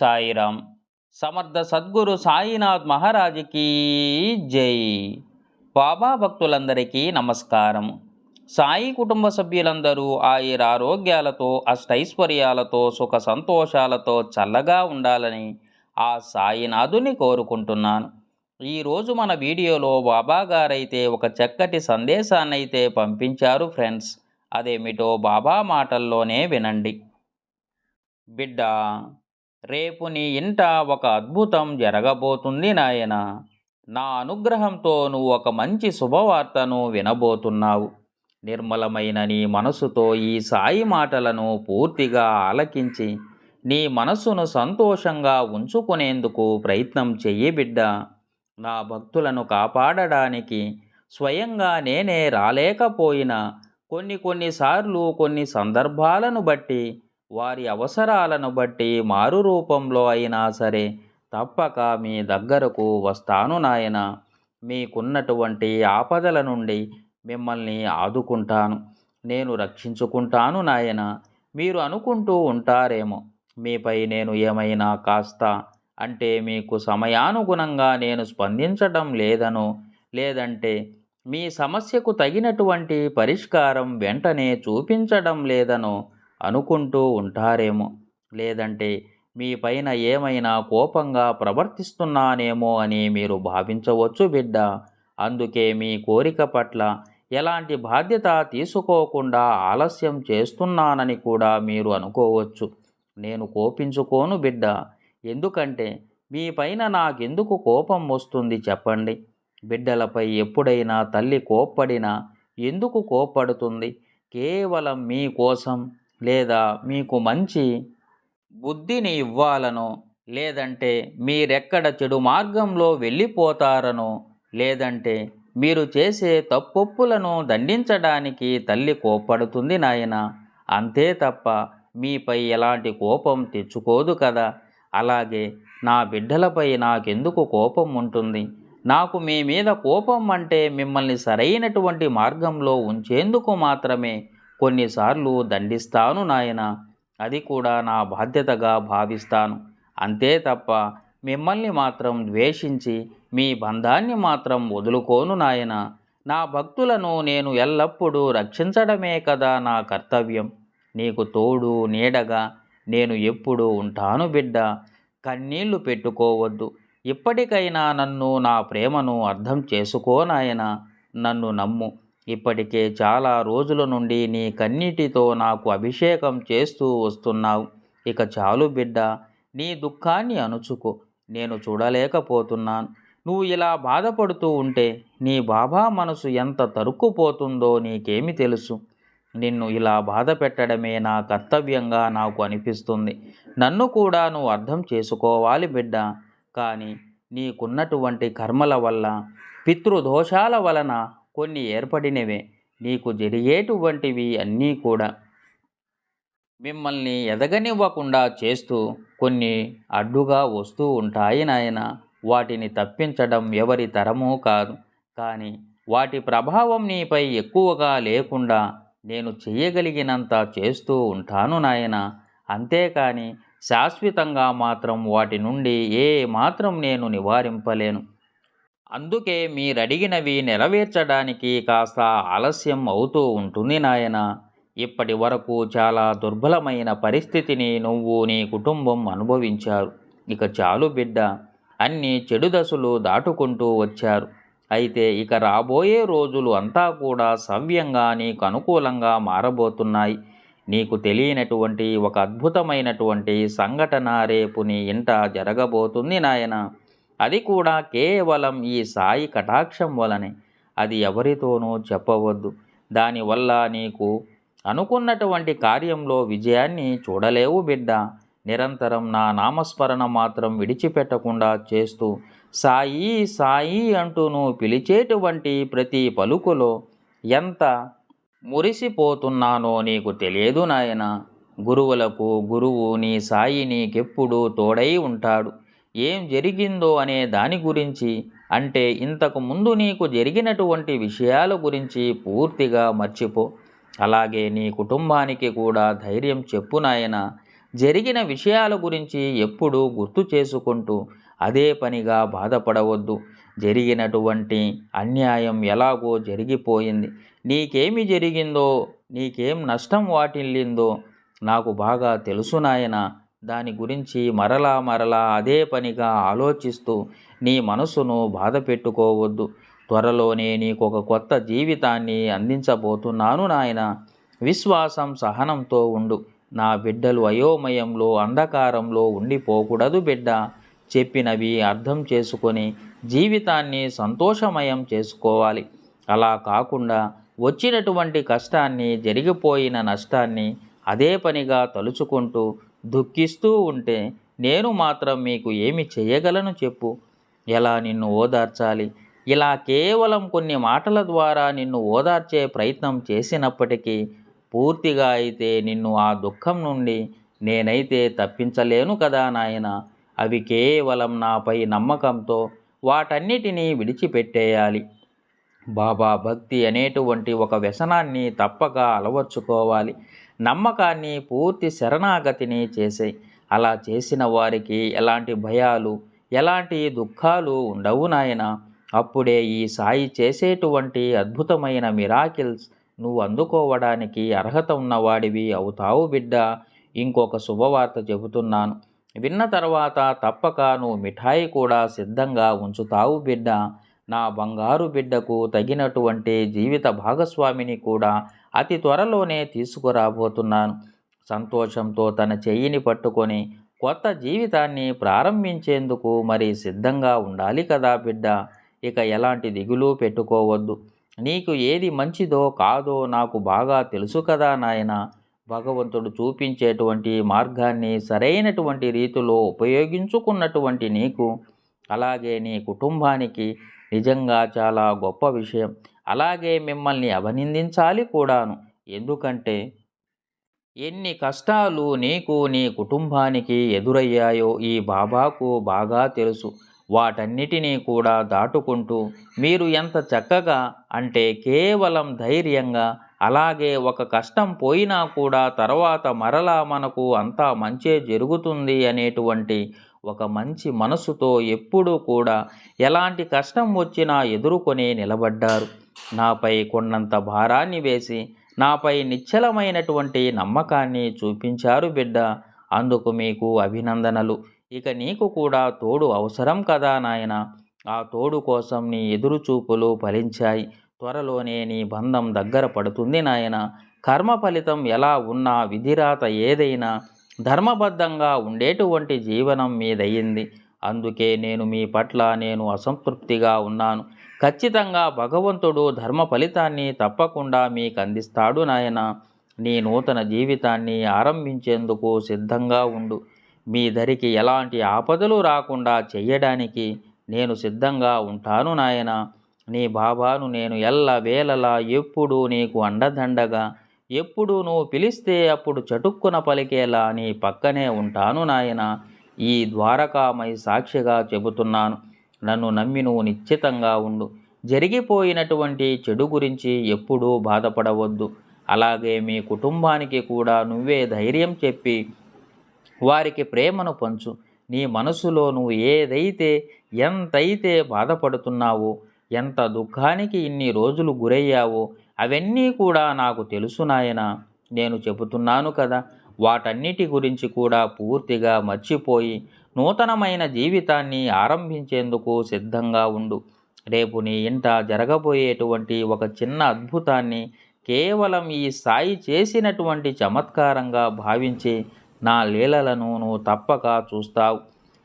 సాయిరామ్. సమర్థ సద్గురు సాయినాథ్ మహారాజుకి జై. బాబా భక్తులందరికీ నమస్కారం. సాయి కుటుంబ సభ్యులందరూ ఆయుర ఆరోగ్యాలతో అష్టైశ్వర్యాలతో సుఖ సంతోషాలతో చల్లగా ఉండాలని ఆ సాయినాథుని కోరుకుంటున్నాను. ఈరోజు మన వీడియోలో బాబా గారైతే ఒక చక్కటి సందేశాన్నైతే పంపించారు ఫ్రెండ్స్. అదేమిటో బాబా మాటల్లోనే వినండి. బిడ్డ రేపు నీ ఇంట ఒక అద్భుతం జరగబోతుంది నాయన. నా అనుగ్రహంతో నువ్వు ఒక మంచి శుభవార్తను వినబోతున్నావు. నిర్మలమైన నీ మనసుతో ఈ సాయి మాటలను పూర్తిగా ఆలకించి నీ మనస్సును సంతోషంగా ఉంచుకునేందుకు ప్రయత్నం చెయ్యి బిడ్డ. నా భక్తులను కాపాడడానికి స్వయంగా నేనే రాలేకపోయినా కొన్ని కొన్నిసార్లు కొన్ని సందర్భాలను బట్టి వారి అవసరాలను బట్టి మారు రూపంలో అయినా సరే తప్పక మీ దగ్గరకు వస్తాను నాయన. మీకున్నటువంటి ఆపదల నుండి మిమ్మల్ని ఆదుకుంటాను. నేను రక్షించుకుంటాను నాయన. మీరు అనుకుంటూ ఉంటారేమో మీపై నేను ఏమైనా కాస్త అంటే మీకు సమయానుగుణంగా నేను స్పందించడం లేదనో లేదంటే మీ సమస్యకు తగినటువంటి పరిష్కారం వెంటనే చూపించడం లేదనో అనుకుంటూ ఉంటారేమో. లేదంటే మీ పైన ఏమైనా కోపంగా ప్రవర్తిస్తున్నానేమో అని మీరు భావించవచ్చు బిడ్డ. అందుకే మీ కోరిక పట్ల ఎలాంటి బాధ్యత తీసుకోకుండా ఆలస్యం చేస్తున్నానని కూడా మీరు అనుకోవచ్చు. నేను కోపించుకోను బిడ్డ. ఎందుకంటే మీ పైన నాకెందుకు కోపం వస్తుంది చెప్పండి. బిడ్డలపై ఎప్పుడైనా తల్లి కోప్పడినా ఎందుకు కోప్పడుతుంది? కేవలం మీకోసం లేదా మీకు మంచి బుద్ధిని ఇవ్వాలనో లేదంటే మీరెక్కడ చెడు మార్గంలో వెళ్ళిపోతారనో లేదంటే మీరు చేసే తప్పొప్పులను దండించడానికి తల్లి కోప్పడుతుంది నాయన. అంతే తప్ప మీపై ఎలాంటి కోపం తెచ్చుకోదు కదా. అలాగే నా బిడ్డలపై నాకెందుకు కోపం ఉంటుంది? నాకు మీ మీద కోపం అంటే మిమ్మల్ని సరైనటువంటి మార్గంలో ఉంచేందుకు మాత్రమే కొన్నిసార్లు దండిస్తాను నాయన అది కూడా నా బాధ్యతగా భావిస్తాను. అంతే తప్ప మిమ్మల్ని మాత్రం ద్వేషించి మీ బంధాన్ని మాత్రం వదులుకోను నాయన. నా భక్తులను నేను ఎల్లప్పుడూ రక్షించడమే కదా నా కర్తవ్యం. నీకు తోడు నీడగా నేను ఎప్పుడూ ఉంటాను బిడ్డ. కన్నీళ్ళు పెట్టుకోవద్దు. ఇప్పటికైనా నన్ను నా ప్రేమను అర్థం చేసుకో నాయన. నన్ను నమ్ము. ఇప్పటికే చాలా రోజుల నుండి నీ కన్నీటితో నాకు అభిషేకం చేస్తూ వస్తున్నావు. ఇక చాలు బిడ్డ నీ దుఃఖాన్ని అణుచుకో. నేను చూడలేకపోతున్నాను. నువ్వు ఇలా బాధపడుతూ ఉంటే నీ బాబా మనసు ఎంత తరుక్కుపోతుందో నీకేమి తెలుసు. నిన్ను ఇలా బాధ పెట్టడమే నా కర్తవ్యంగా నాకు అనిపిస్తుంది. నన్ను కూడా నువ్వు అర్థం చేసుకోవాలి బిడ్డ. కానీ నీకున్నటువంటి కర్మల వల్ల పితృదోషాల వలన కొన్ని ఏర్పడినవే. నీకు జరిగేటువంటివి అన్నీ కూడా. మిమ్మల్ని ఎదగనివ్వకుండా చేస్తూ కొన్ని అడ్డుగా వస్తూ ఉంటాయి నాయన. వాటిని తప్పించడం ఎవరి తరమూ కాదు. కానీ వాటి ప్రభావం నీపై ఎక్కువగా లేకుండా నేను చేయగలిగినంత చేస్తూ ఉంటాను నాయన. అంతేకాని శాశ్వతంగా మాత్రం వాటి నుండి ఏ మాత్రం నేను నివారింపలేను. అందుకే మీరడిగినవి నెరవేర్చడానికి కాస్త ఆలస్యం అవుతూ ఉంటుంది నాయన. ఇప్పటి వరకు చాలా దుర్బలమైన పరిస్థితిని నువ్వు నీ కుటుంబం అనుభవించారు. ఇక చాలు బిడ్డ అన్ని చెడు దశలు దాటుకుంటూ వచ్చారు. అయితే ఇక రాబోయే రోజులు అంతా కూడా సవ్యంగా నీకు అనుకూలంగా మారబోతున్నాయి. నీకు తెలియనటువంటి ఒక అద్భుతమైనటువంటి సంఘటన రేపు నీ ఇంట జరగబోతుంది నాయన. అది కూడా కేవలం ఈ సాయి కటాక్షం వలనే. అది ఎవరితోనూ చెప్పవద్దు. దానివల్ల నీకు అనుకున్నటువంటి కార్యంలో విజయాన్ని చూడలేవు బిడ్డ. నిరంతరం నా నామస్మరణ మాత్రం విడిచిపెట్టకుండా చేస్తూ సాయి సాయి అంటూ నువ్వు పిలిచేటువంటి ప్రతి పలుకులో ఎంత మురిసిపోతున్నానో నీకు తెలియదు నాయన. గురువులకు గురువు నీ సాయి నీకెప్పుడు తోడై ఉంటాడు. ఏం జరిగిందో అనే దాని గురించి అంటే ఇంతకు ముందు నీకు జరిగినటువంటి విషయాల గురించి పూర్తిగా మర్చిపో. అలాగే నీ కుటుంబానికి కూడా ధైర్యం చెప్పు నాయన. జరిగిన విషయాల గురించి ఎప్పుడూ గుర్తు చేసుకుంటూ అదే పనిగా బాధపడవద్దు. జరిగినటువంటి అన్యాయం ఎలాగో జరిగిపోయింది. నీకేమి జరిగిందో నీకేం నష్టం వాటిల్లిందో నాకు బాగా తెలుసు నాయన. దాని గురించి మరలా మరలా అదే పనిగా ఆలోచిస్తూ నీ మనసును బాధ పెట్టుకోవద్దు. త్వరలోనే నీకు ఒక కొత్త జీవితాన్ని అందించబోతున్నాను నాయన. విశ్వాసం సహనంతో ఉండు. నా బిడ్డలు అయోమయంలో అంధకారంలో ఉండిపోకూడదు బిడ్డ. చెప్పినవి అర్థం చేసుకొని జీవితాన్ని సంతోషమయం చేసుకోవాలి. అలా కాకుండా వచ్చినటువంటి కష్టాన్ని జరిగిపోయిన నష్టాన్ని అదే పనిగా తలుచుకుంటూ దుఃఖిస్తూ ఉంటే నేను మాత్రం మీకు ఏమి చేయగలను చెప్పు. ఎలా నిన్ను ఓదార్చాలి? ఇలా కేవలం కొన్ని మాటల ద్వారా నిన్ను ఓదార్చే ప్రయత్నం చేసినప్పటికీ పూర్తిగా అయితే నిన్ను ఆ దుఃఖం నుండి నేనైతే తప్పించలేను కదా నాయన. అవి కేవలం నాపై నమ్మకంతో వాటన్నిటినీ విడిచిపెట్టేయాలి. బాబా భక్తి అనేటువంటి ఒక వ్యసనాన్ని తప్పక అలవర్చుకోవాలి. నమ్మకాన్ని పూర్తి శరణాగతిని చేసాయి. అలా చేసిన వారికి ఎలాంటి భయాలు ఎలాంటి దుఃఖాలు ఉండవు నాయన. అప్పుడే ఈ సాయి చేసేటువంటి అద్భుతమైన మిరాకిల్స్ నువ్వు అందుకోవడానికి అర్హత ఉన్నవాడివి అవుతావు బిడ్డ. ఇంకొక శుభవార్త చెబుతున్నాను. విన్న తర్వాత తప్పక నువ్వు మిఠాయి కూడా సిద్ధంగా ఉంచుతావు బిడ్డ. నా బంగారు బిడ్డకు తగినటువంటి జీవిత భాగస్వామిని కూడా అతి త్వరలోనే తీసుకురాబోతున్నాను. సంతోషంతో తన చెయ్యిని పట్టుకొని కొత్త జీవితాన్ని ప్రారంభించేందుకు మరి సిద్ధంగా ఉండాలి కదా బిడ్డ. ఇక ఎలాంటి దిగులు పెట్టుకోవద్దు. నీకు ఏది మంచిదో కాదో నాకు బాగా తెలుసు కదా నాయన. భగవంతుడు చూపించేటువంటి మార్గాన్ని సరైనటువంటి రీతిలో ఉపయోగించుకున్నటువంటి నీకు అలాగే నీ కుటుంబానికి నిజంగా చాలా గొప్ప విషయం. అలాగే మిమ్మల్ని అభినందించాలి కూడాను. ఎందుకంటే ఎన్ని కష్టాలు నీకు నీ కుటుంబానికి ఎదురయ్యాయో ఈ బాబాకు బాగా తెలుసు. వాటన్నిటినీ కూడా దాటుకుంటూ మీరు ఎంత చక్కగా అంటే కేవలం ధైర్యంగా అలాగే ఒక కష్టం పోయినా కూడా తర్వాత మరలా మనకు అంతా మంచే జరుగుతుంది అనేటువంటి ఒక మంచి మనసుతో ఎప్పుడూ కూడా ఎలాంటి కష్టం వచ్చినా ఎదుర్కొని నిలబడ్డారు. నాపై కొన్నంత భారాన్ని వేసి నాపై నిశ్చలమైనటువంటి నమ్మకాన్ని చూపించారు బిడ్డ. అందుకు మీకు అభినందనలు. ఇక నీకు కూడా తోడు అవసరం కదా నాయన. ఆ తోడు కోసం నీ ఎదురుచూపులు ఫలించాయి. త్వరలోనే నీ బంధం దగ్గర పడుతుంది నాయన. కర్మ ఫలితం ఎలా ఉన్నా విధిరాత ఏదైనా ధర్మబద్ధంగా ఉండేటువంటి జీవనం మీదయ్యింది. అందుకే నేను మీ పట్ల నేను అసంతృప్తిగా ఉన్నాను. ఖచ్చితంగా భగవంతుడు ధర్మ ఫలితాన్ని తప్పకుండా మీకు అందిస్తాడు నాయన. నీ నూతన జీవితాన్ని ఆరంభించేందుకు సిద్ధంగా ఉండు. మీ ధరికి ఎలాంటి ఆపదలు రాకుండా చెయ్యడానికి నేను సిద్ధంగా ఉంటాను నాయన. నీ బాబాను నేను ఎల్ల వేళలా ఎప్పుడూ నీకు అండదండగా ఎప్పుడు నువ్వు పిలిస్తే అప్పుడు చటుక్కున పలికేలా నీ పక్కనే ఉంటాను నాయన. ఈ ద్వారకామై సాక్షిగా చెబుతున్నాను. నన్ను నమ్మి నువ్వు నిశ్చితంగా ఉండు. జరిగిపోయినటువంటి చెడు గురించి ఎప్పుడూ బాధపడవద్దు. అలాగే మీ కుటుంబానికి కూడా నువ్వే ధైర్యం చెప్పి వారికి ప్రేమను పంచు. నీ మనసులో నువ్వు ఏదైతే ఎంతైతే బాధపడుతున్నావో ఎంత దుఃఖానికి ఇన్ని రోజులు గురయ్యావో అవన్నీ కూడా నాకు తెలుసు నాయన. నేను చెబుతున్నాను కదా వాటన్నిటి గురించి కూడా పూర్తిగా మర్చిపోయి నూతనమైన జీవితాన్ని ఆరంభించేందుకు సిద్ధంగా ఉండు. రేపు నీ ఇంట జరగబోయేటువంటి ఒక చిన్న అద్భుతాన్ని కేవలం ఈ సాయి చేసినటువంటి చమత్కారంగా భావించి నా లీలలను నువ్వు తప్పక చూస్తావు.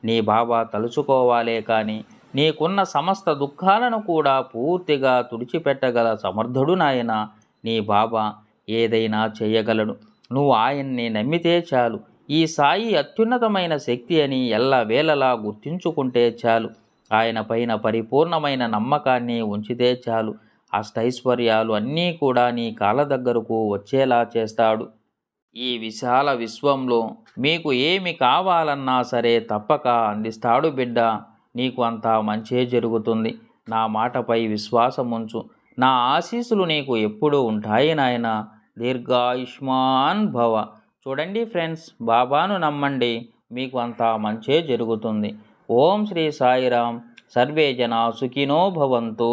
నీ బాబా తలుచుకోవాలే కానీ నీకున్న సమస్త దుఃఖాలను కూడా పూర్తిగా తుడిచిపెట్టగల సమర్థుడు నాయన నీ బాబా ఏదైనా చేయగలడు. నువ్వు ఆయన్ని నమ్మితే చాలు. ఈ సాయి అత్యున్నతమైన శక్తి అని ఎల్లవేళలా గుర్తించుకుంటే చాలు. ఆయన పైన పరిపూర్ణమైన నమ్మకాన్ని ఉంచితే చాలు. అష్టైశ్వర్యాలు అన్నీ కూడా నీ కాళ్ళ దగ్గరకు వచ్చేలా చేస్తాడు. ఈ విశాల విశ్వంలో మీకు ఏమి కావాలన్నా సరే తప్పక అందిస్తాడు బిడ్డ. నీకు అంతా మంచే జరుగుతుంది. నా మాటపై విశ్వాసం ఉంచు నా ఆశీస్సులు నీకు ఎప్పుడూ ఉంటాయి నాయన. దీర్ఘాయుష్మాన్ భవ. చూడండి ఫ్రెండ్స్ బాబాను నమ్మండి. మీకు అంతా మంచే జరుగుతుంది. ఓం శ్రీ సాయిరాం సర్వే జనా సుఖినో భవంతు.